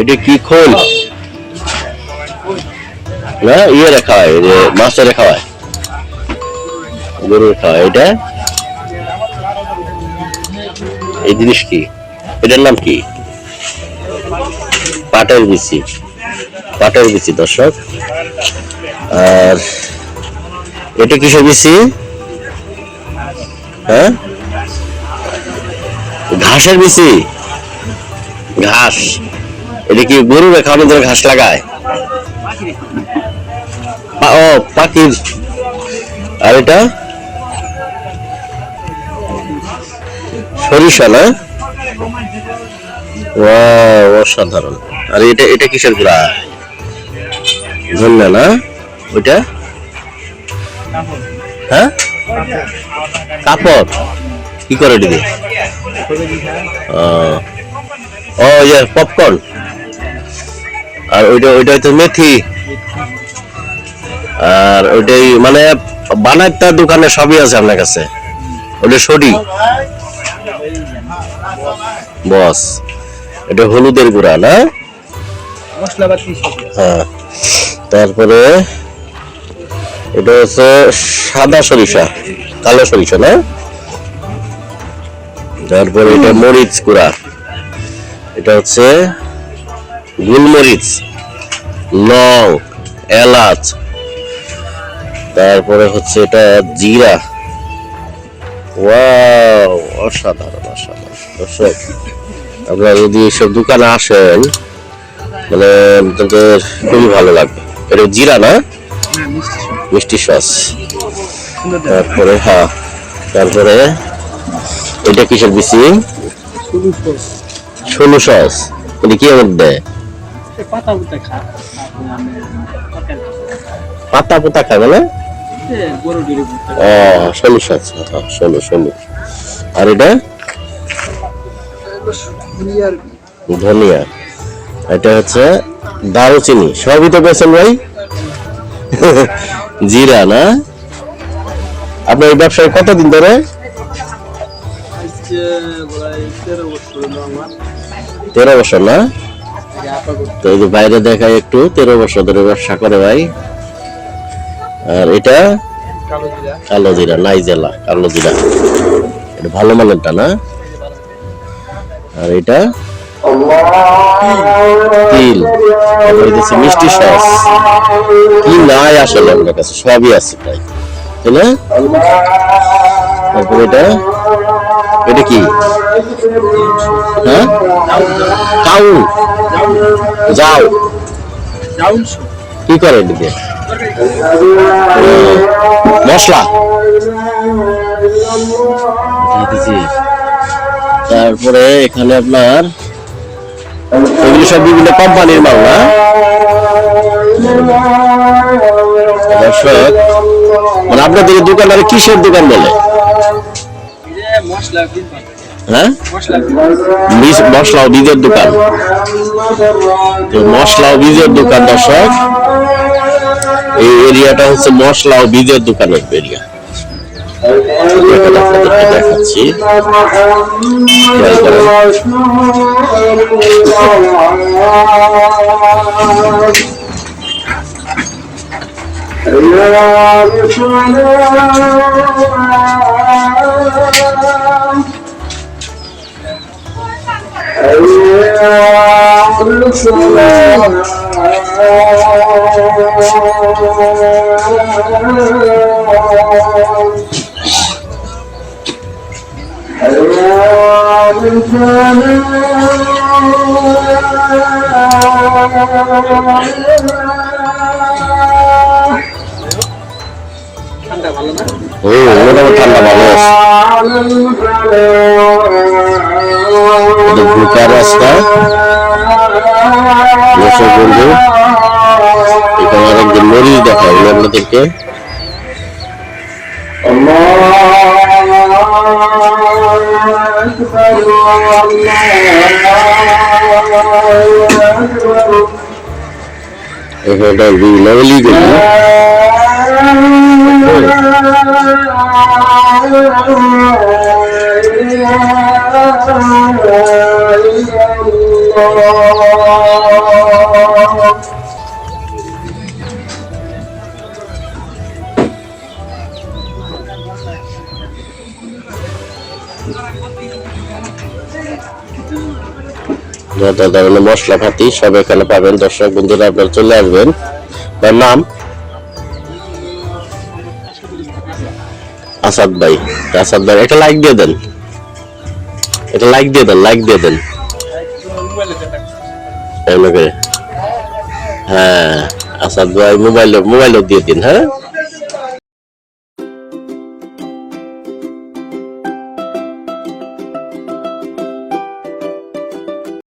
এটা কি খোল? না ইয়ে রাখা হয় যে মাছের রাখা হয়। গরুর খাওয়া, এটা? এই জিনিস কি? এটার নাম কি? পাটের বিচি। পাটের বিচি, দর্শক। আর এটা কিসের বিচি? হ্যাঁ? ঘাসের বিচি। ঘাস। এটা কি গরু খাওয়ানোর জন্য ঘাস লাগায়? ও পাখির। আর এটা? সরিষা না? অসাধারণ। আর এটা এটা কিসের গুড়া? ধন্য না? ওইটা? হ্যাঁ? কাপড়। কি করে আহ, ও ইয়ে পপকর্ন। আর ওইটা ওইটা হচ্ছে মেথি। আর ওইটাই মানে বানাইতে দোকানে সবই আছে আপনার কাছে। ওটা সরি। বস। এটা হলুদের গুঁড়া না? হ্যাঁ। তারপরে এটা হচ্ছে সাদা সরিষা কালো সরিষা না? তারপরে এটা মরিচ গুঁড়া। এটা হচ্ছে গুলমরিচ। লং এলাচ। তারপরে হচ্ছে এটা জিরা। ওয়াও অসাধারণ অসাধারণ। দর্শক আপনারা যদি এসব দোকানে আসেন মানে আপনাদের খুবই ভালো লাগবে। এটা জিরা না? মিষ্টি সস। তারপরে হ্যাঁ তারপরে এটা কিসের বিচি ষোলো সস। এটা কি আমার দেয় পাতা পুতা খা পাতা পোতা খায় মানে? ও ষোলো হ্যাঁ ষোলো ষোলো আর এটা? ধনিয়া। এটা হচ্ছে দারুচিনি। সবই তো পেয়েছেন ভাই? জিরা না? আপনার এই ব্যবসায় কতদিন ধরে? তেরো বছর না? তো এই যে বাইরে দেখায় একটু, তেরো বছর ধরে ব্যবসা করে ভাই। আর এটা কালো জিরা নাইজেলা কালো জিরা। এটা ভালো মানেরটা না? আর এটা তিল। দিচ্ছি মিষ্টি সস। কি নাই আসলে আপনার কাছে, সবই আছে প্রায় তাই না? তারপরে এটা? এটা কি? হ্যাঁ? কাউ যাও কি করে এটা মশলা। তারপরে এখানে আপনার এগুলো সব বিভিন্ন কোম্পানির মাল, না? দর্শক মানে আপনাদের এই দোকান আর কিসের দোকান বিল? হ্যাঁ? মশলা মশলা ও বীজের দোকান। তো মশলা ও বীজের দোকান দর্শক। এই এরিয়াটা হচ্ছে মশলা ও বীজের দোকানের এরিয়া। আপনাদেরকে দেখাচ্ছি খেয়াল করেন। ঠান্ডা হুম মোটামুটি ঠান্ডা ভালো আছে। এখানে দেখাবো আপনাদেরকে গেল যত ধরনের মশলা পাতি সব এখানে পাবেন। দর্শক বন্ধুরা আপনারা চলে আসবেন। তার নাম? আসাদ ভাই আসাদ ভাই একটা লাইক দিয়ে দেন। একটা লাইক দিয়ে দেন লাইক দিয়ে দেন। এমন করে হ্যাঁ আচ্ছা মোবাইল মোবাইলও দিয়ে দিন হ্যাঁ?